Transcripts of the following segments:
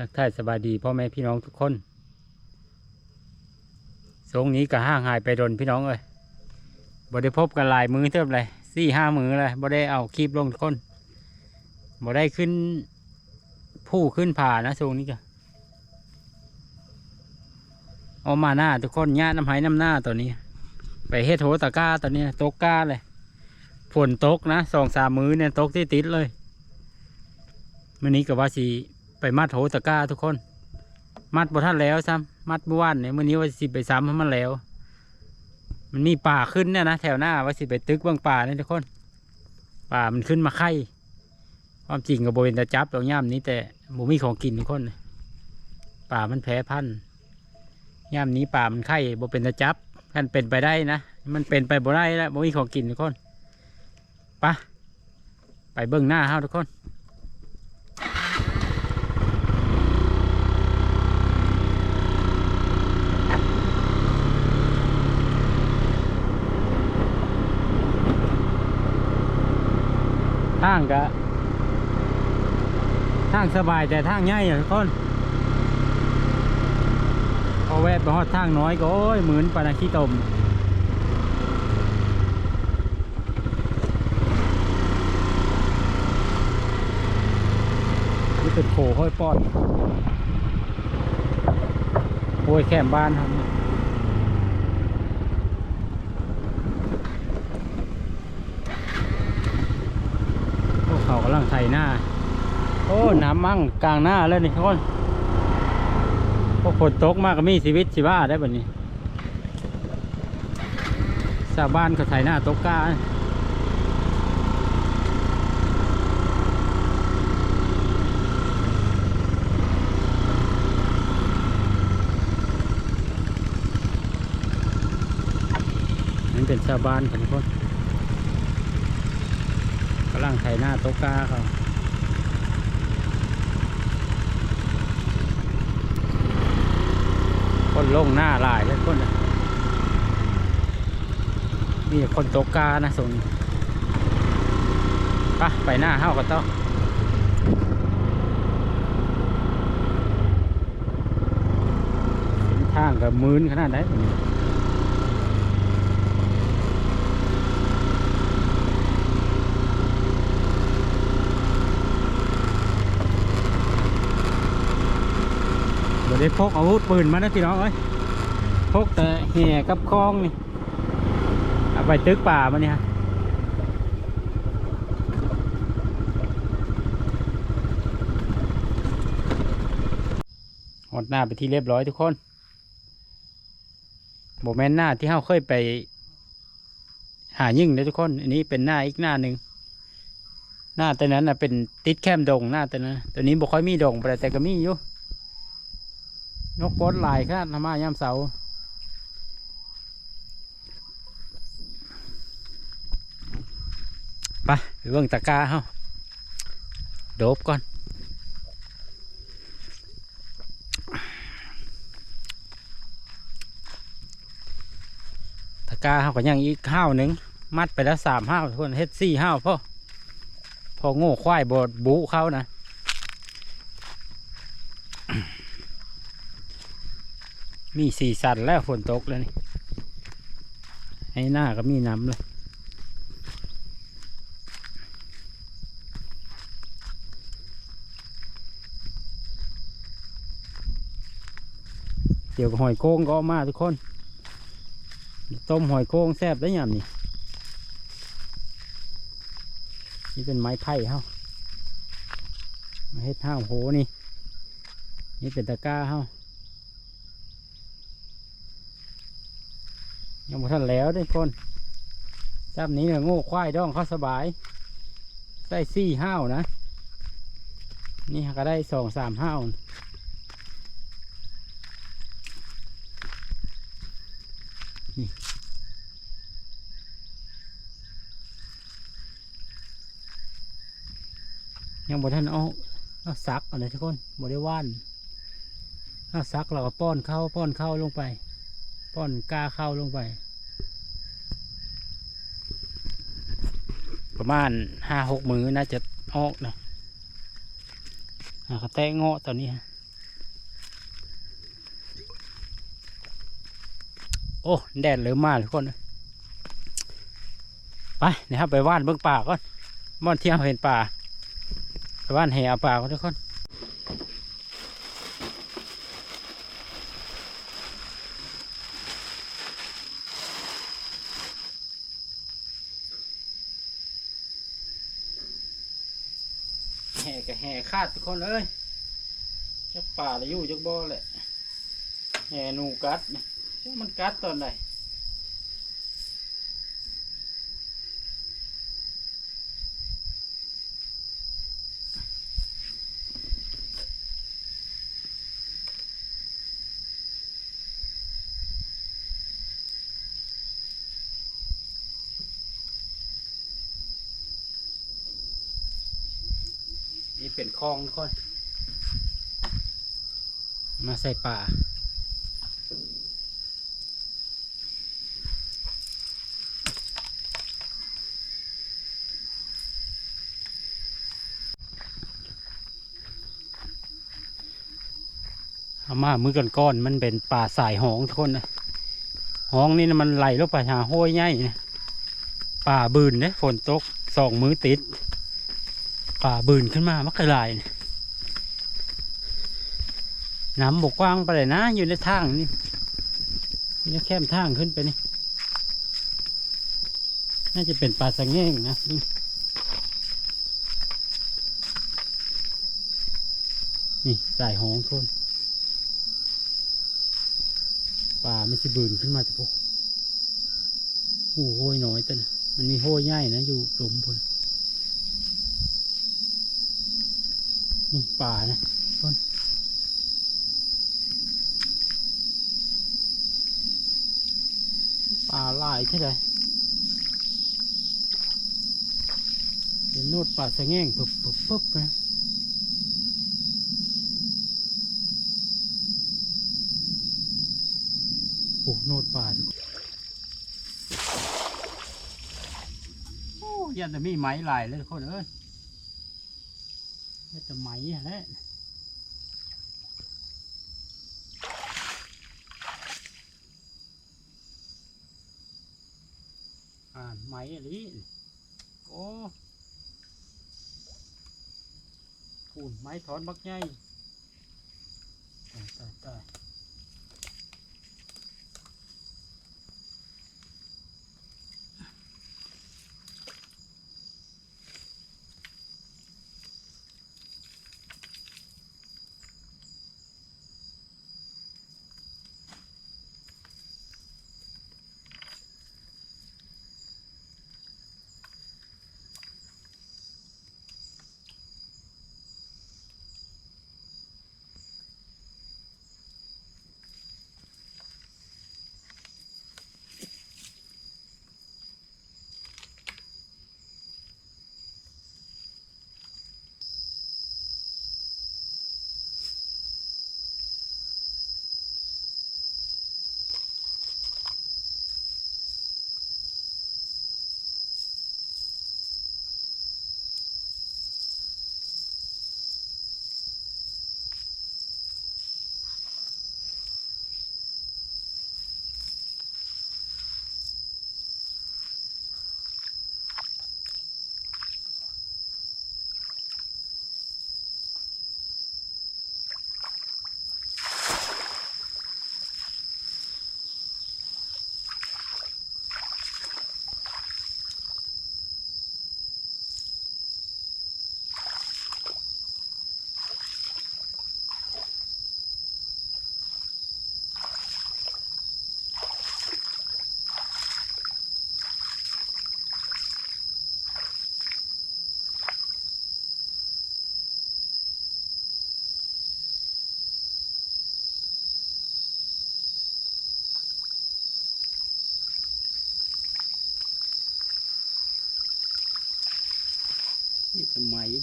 ทักทายสบายดีพ่อแม่พี่น้องทุกคนสงนี้ก็ห่างหายไปดนพี่น้องเลยบ่ได้พบกันหลายมือเท่าไหร่สี่ห้ามือเลยบ่ได้เอาคลิปลงทุกคนบ่ได้ขึ้นผู้ขึ้นผ่านะสงนี้ก็เอามาหน้าทุกคนญาน้ำไหน้ำหน้าตัวนี้ ไปเฮ็ดโหตะก้าตัวนี้ตกก้าเลยฝนตกนะสองสามมือเนี่ยตกที่ติดเลยมื่อนี้ก็ว่าสิ ไปมัดโหตะก้าทุกคน มัดบ่ทันแล้วซ้ำมัดเมื่อวานเนี่ยมื่อนี้ว่าสิไปซ้ำให้มันแล้ว มันมีป่าขึ้นเนี่ยนะแถวหน้าว่าสิไปตึกบางป่าเนี่ยทุกคน ป่ามันขึ้นมาไข่ความจริงกับโบเวนตะจับตรงย่ามนี้แต่บ่มีของกินทุกคนป่ามันแพ้พันธุ์ย่ามนี้ป่ามันไข่บ่เป็นตะจับท่านเป็นไปได้นะมันเป็นไปบ่ได้แล้วบ่มีของกินทุกคนปะไปเบื้องหน้าเฮาทุกคน ทางก็ทางสบายแต่ทางง่ายอะทุกคนพอแวะไปฮอดทางน้อยก็โอ้ยเหมือนปานาขี้ตมนี่เป็นโขค่อยปอดโอ้ยแคมบ้านครับพวกเขากำลังไถหน้า โอ้ น้ำมั่งกลางหน้าแล้วนี่ทุกคนพวกฝนตกมากก็มีชีวิตชีวาได้แบบนี้ชาวบ้านเขาไถหน้าตกกานี่เป็นชาวบ้านครับทุกคน กำลังไถหน้าตกกาเขาคนลงหน้าลายเลยคนนี่คนตกกานะส่วนไปไปหน้าเฮ้าก็ต้องทางกับมืนขนาดไหน ได้พกอาวุธปืนมานะพี่น้องเอ้ยพกแต่แห่กับคลองนี่เอาไปตึกป่ามาเนี่ยหดหน้าไปที่เรียบร้อยทุกคนโบแมนหน้าที่เฮาเคยไป หายิ่งเลยทุกคน อันนี้เป็นหน้าอีกหน้าหนึ่งหน้าตัวนั้นนะเป็นติดแคมดงหน้าตัวนั้นตัวนี้บ่ค่อยมีดงแต่แต่ก็มีอยู่ นกกดหลายขนาดทำมายามเสาไปเบิ่งตะกาเฮาโดบก่อนตะกาเฮาก็ยังอีกห้าวหนึ่งมัดไปแล้วสามห้าวทุกคนเฮ็ดสี่ห้าวพ่อพอโง่ควายบดบุเขานะ มีสีสันแล้วฝนตกแล้วนี่ให้หน้าก็มีน้ำเลยเดี๋ยวหอยโค้งก็มาทุกคน ต้มหอยโค้งแซ่บได้ยามนี่นี่เป็นไม้ไผ่เฮามาเฮ็ดห้าวโหนี่ นี่เป็นตะกร้าเฮา ยังบ่ทันแล้วเด้คนจับนี้เนี่ยโง่ควายดองเขาสบายใส่สี่ห้าวนะ นี่ก็ได้สองสามห้าวนี่ยังบ่ทันเอาเอาซักอะไรทุกคนบ่ได้ว่านเอาซักเราก็ป้อนเข้าป้อนเข้าลงไป ป้อนกาเข้าลงไป มาณห้าหกมือน่าจะออกนะนรัแต่งอตอนนี้โอ้ แดดเลยมมาทุกคนไปนะครับไปว่านเบื้องป่าก่อนม่อนเที่ยวเห็นป่า ไปว่านแห่ป่าก่อนทุกคน คาดทุกคนเอ้ยจักป่าแล้วอยู่จักบ่อแหละแหนูกัดเนี่ยมันกัดตอนไหน เป็นคลองทุกคน มาใส่ป่าเอามามือกันก้อนมันเป็นป่าสายหองทุกคนนะหองนี่นะมันไหลลงไปหาห้วยใหญ่นะป่าบืนเนี่ยฝนตกสองมือติด ป่าบืนขึ้นมามักกะลายน้ำบกกว้างไปเลยนะอยู่ในทางนี่อยู่แคมทางขึ้นไปนี่ น่าจะเป็นป่าสะแง่งนะนี่สายหองคนป่าไม่ใช่บืนขึ้นมาแต่พวกโอ้โหยน้อยแต่นะมันมีโห้ยใหญ่นะอยู่หลุมพน นี่ป่านะคนป่าลายเท่าไรเป็นโนดป่าสะแง่งปึ๊บปึ๊บปึ๊บนะโอ้โนดป่าดูโอ้ยันแต่มีไหมหลายเลยทุกคนเอ้ย ยันแต่ไหมแหละอ่านไหมอะไรโอ้คูนไม้ถอนบักใหญ่ตายตาย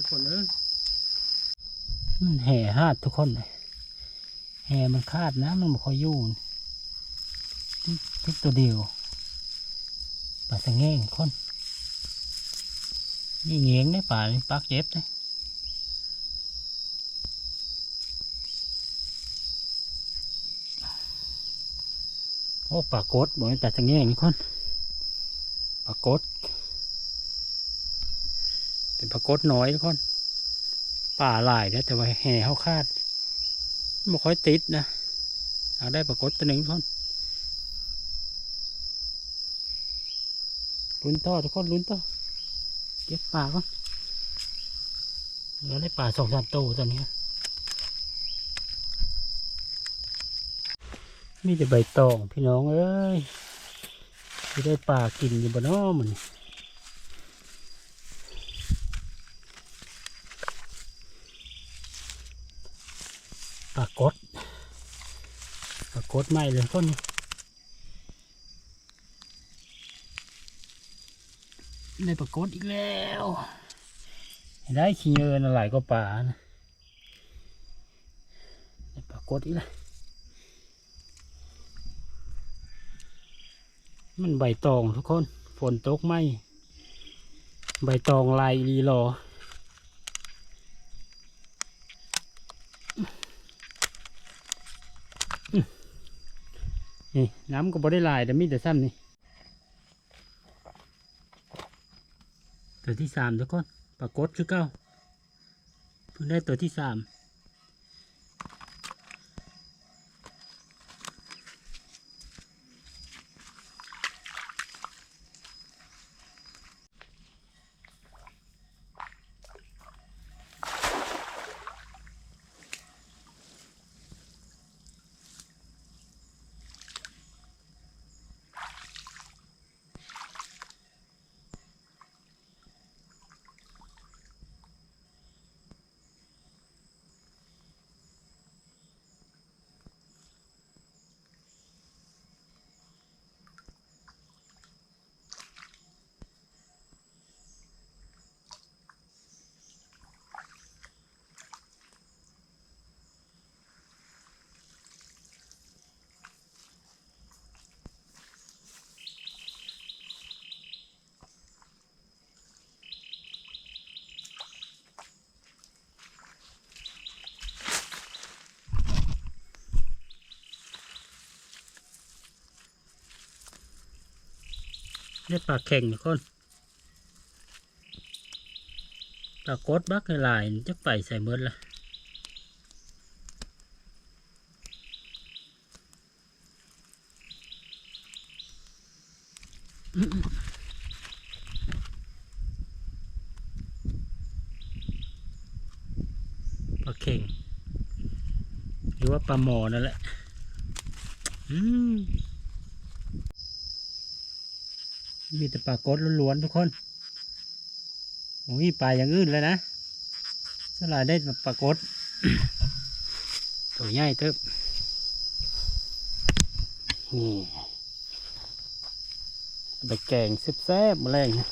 ทุกคนเอ้ยมันแห่หาดทุกคนเลยแห่มันคาดนะ มันบ่ค่อยอยู่นี่ทุกตัวเดียวปลาสะแง่งคนนี่เงี้ยงได้ป่านี่ปากเจ็บได้โอ้ปลากดบอกให้ตัดสังเงงนี่คนปลากด ป็นปลากดน้อยทุกคนป่าหลายนะแต่ว่าแห่เขาคาดไม่ค่อยติดนะเอาได้ปลากดตัวหนึ่งทุกคนลุ้นต่อทุกคนลุ้นต่อเก็บปลาก่อนเหลือได้ปลาสองสามตัวตอนนี้มีแต่ใบตองพี่น้องเอ้ยจะได้ปลากินอยู่บนน้อมันปลากดปลา กดไม่เลยต้นนี้ได้ปลากดอีกแล้วได้ขี้เงินอะไรก็ปลานะได้ปลากดอีกแล้วมันใบตองทุกคน ฝนตกไหมใบตองลายรีรอ นี่น้ำก็บ่ได้ลายแต่มีแต่ซ้ำนี่ตัวที่สามทุกคนปรากฏคือเก้าเพิ่งได้ตัวที่สาม ได้ปลาแข่งคนปลากดบักหลายจะไปใส่เมดละปลาเข่ง หรือว่าปลาหมอนั่นแหละ อืม มีแต่ปลากดล้วนๆทุกคนโอ้ยปลาอย่างอื่นเลยนะสลายได้ปลากดตัวใหญ่เติบนี่ไปแกงแซ่บๆมาแรงนะ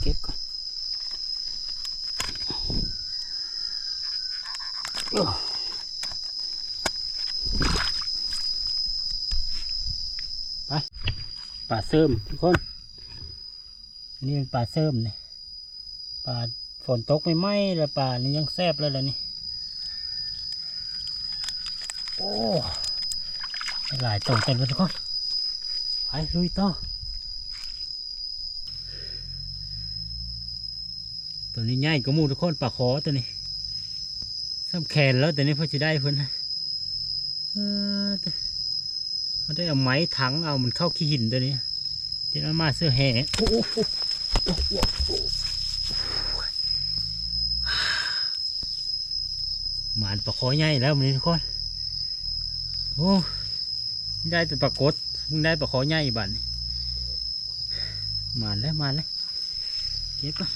เก็บก่อนโอ้ ปลาเสริมทุกคน นี่เป็นปลาเสริมนี่ปลาฝนตกไม่ไหมแล้วปลานี่ยังแซบเลยล่ะนี่ โอ้ได้หลายตัวเต็มเลยทุกคน ไปลุยต่อ ตัวนี้ใหญ่ก็มูทุกคนปลาคอตัวนี้ซ้ำแขนแล้วแตัวนี้พอจะได้เพิ่นนะ เขาได้เอาไม้ถังเอามันเข้าขี้หินตัวนี้เดี๋ยวมาเสื้อแห่โอ้โหหมานปลาคอใหญ่แล้วมันนี้ทุกคนโอ้ได้แต่ปลากดมึงได้ปลาคอใหญ่บัดนมานแล้วมานแล้วเก็บก่อน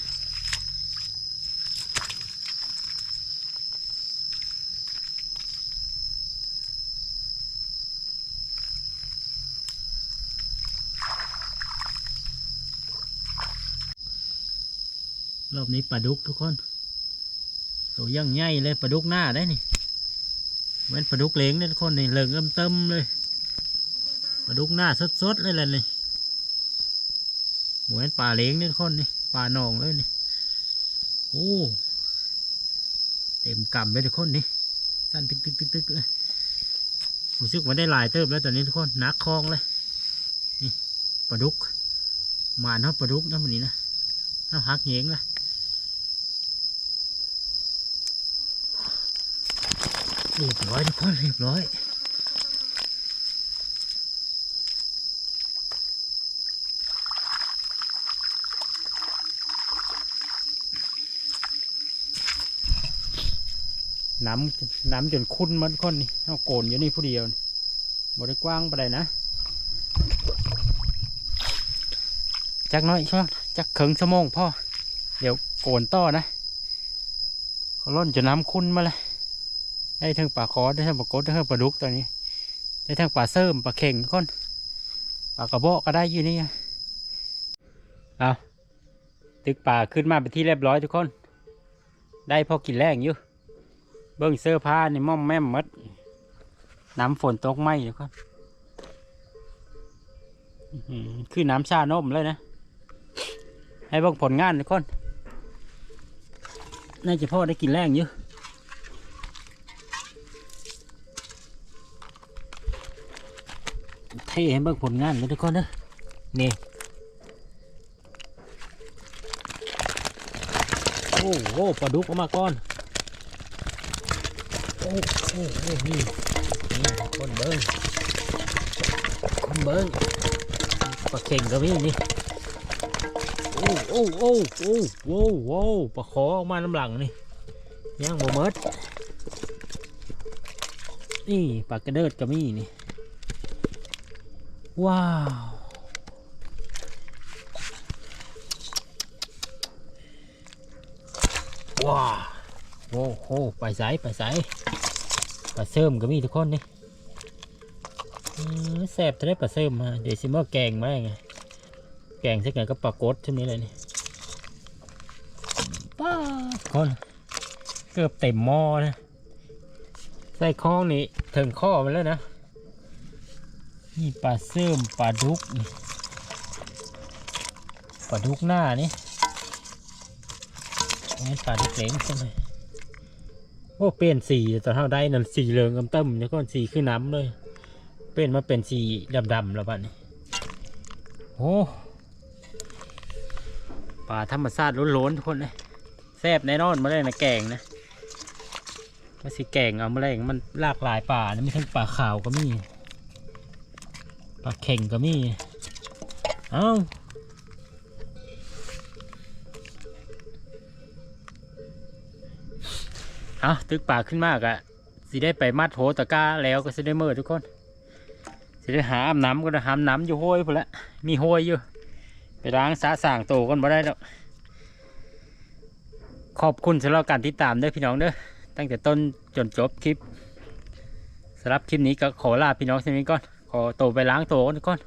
รอบนี้ปลาดุกทุกคนตัวยังใหญ่เลยปลาดุกหน้าได้นี่เหมือนปลาดุกเล้งเนี่ยทุกคนนี่เหลืองเติมเลยปลาดุกหน้าสดๆเลยแหละนี่เหมือนปลาเล้งเนี่ยทุกคนนี่ปลาหนองเลยนี่โอ้เต็มกำเลยทุกคนนี่สั้นตึกตึกตึกตึกเลยรู้สึกว่าได้หลายเติบแล้วตอนนี้ทุกคนนักคลองเลยนี่ปลาดุกมานเท่าปลาดุกนะมันนี้นะเอาหักเหงละ เรียบร้อยทุกคนเรียบร้อยน้ำน้ำจนคุ้นมันคนนี่เอาโกนอยู่นี่ผู้เดียวบ่ได้กว้างไปานใดนะ จักน้อยช่วงจักเขิงสมองพ่อ เดี๋ยวโกนต่อนะเขาล่นจะน้ำคุ้นมาเลย ได้ทั้งปลาคอได้ทั้งปลากดได้ทั้งปลาดุกตอนนี้ ได้ทั้งปลาเสริมปลาเข่งทุกคนปลากระบอกก็ได้อยู่นี่ไงเอาตึกป่าขึ้นมาเป็นที่เรียบร้อยทุกคน ได้พอกินแรงอยู่ เบิ้งเสื้อผ้าในม่อมแม่มหมดน้ำฝนตกไหมทุกคนคือน้ำชานมเลยนะ ให้เบิ่งผลงานทุกคน น่าจะพ่อได้กินแรงอยู่ เท่ให้เบิ่งผลงานเลยทุกคนเด้อนี่โอ้โหปลาดุกออกมาก่อนโอ้โอ้นี่นี่คนเบิ้งคนเบิ้งปลาเข่งก็มีนี่โอ้โอ้โอ้โอ้โว้โว้ปลาขอออกมาน้ำหลังนี่ย่างบ่เมิดนี่ปลากระเดิดก็มีนี่ ว้าว ว้าวโว้โหไปใสไปใสปลาเสริมก็มีทุกคนนี่แซ่บจะได้ปลาเสริมมาเดี๋ยวซิมาแกงมาไงแกงใส่กันก็ปลากดช่วนี้เลยนี่ป้าคนเกือบเต็มหม้อนะใส่ข้องนี่ถึงข้อมันแล้วนะ นี่ปลาเสื่อมปลาดุกนี่ปลาดุกหน้านี่นี่ปลาดุกเหลงใช่ไหมโอ้เปลี่ยนสีตอนเท่าได้นั่นสีเหลืองกำต้มแล้วก็สีขึ้นน้ำเลย เปลี่ยนมาเป็นสีดำๆแล้วบ้านี้โอ้ปลาธรรมชาติล้นๆทุกคนเลยแซ่บแน่นอนมาเลยนะแกงนะมาสิแกงเอามาเลยมันหลากหลายป่านะมีทั้งปลาขาวก็มี ลาเข่งก็มี เอาเอาตึกป่าขึ้นมากอะสิได้ไปมัดโหตะก้าแล้วก็สิได้เมื่อทุกคน สิได้หาอาบน้ำก็ได้หามน้ำอยู่ห้วยพุ่นละมีห้วยอยู่ ไปล้างสาสางโตกันมาได้แล้วขอบคุณสำหรับการติดตามด้อพี่น้องเด้อตั้งแต่ต้นจนจบคลิปสำหรับคลิปนี้ก็ขอลาพี่น้องเช่นนี้ก่อน ขอโตวไปล้างโตวก่อนก่อน